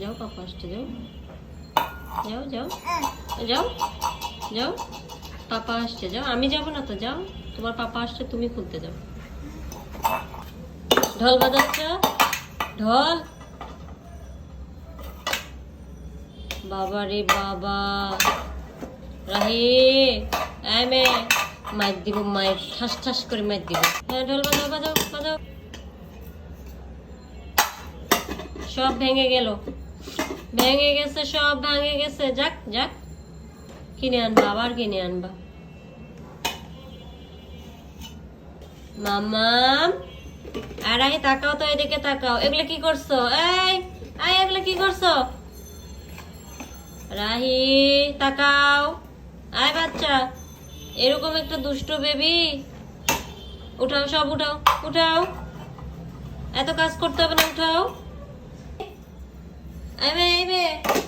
যাও পাপা আসছে যাও। যাও যাও। যাও যাও। পাপা আসছে, যাও। আমি যাব না তো, যাও। তোমার পাপা আসছে, তুমি খুলতে যাও। ঢল বাজাচ্ছ। ঢল। বাবা রে বাবা। রাহে। মে মাইর দিব, মাইর ঠাস ঠাস করে মাইর দিব। হ্যাঁ ঢোল বাজাও বাজাও বাজাও। সব ভেঙে গেল। ভেঙে গেছে, সব ভেঙে গেছে। যাক যাক। কিনে আনবা, আবার কিনে আনবা। মামাম আর আই তাকাও তো এদিকে তাকাও। এগুলো কি করছ? এই আই এগুলো কি করছ? রাহি, তাকাও। আয় বাচ্চা, এরকম একটা দুষ্ট বেবি। উঠাও, সব উঠাও উঠাও। এত কাজ করতে হবে না, উঠাও। Evet evet.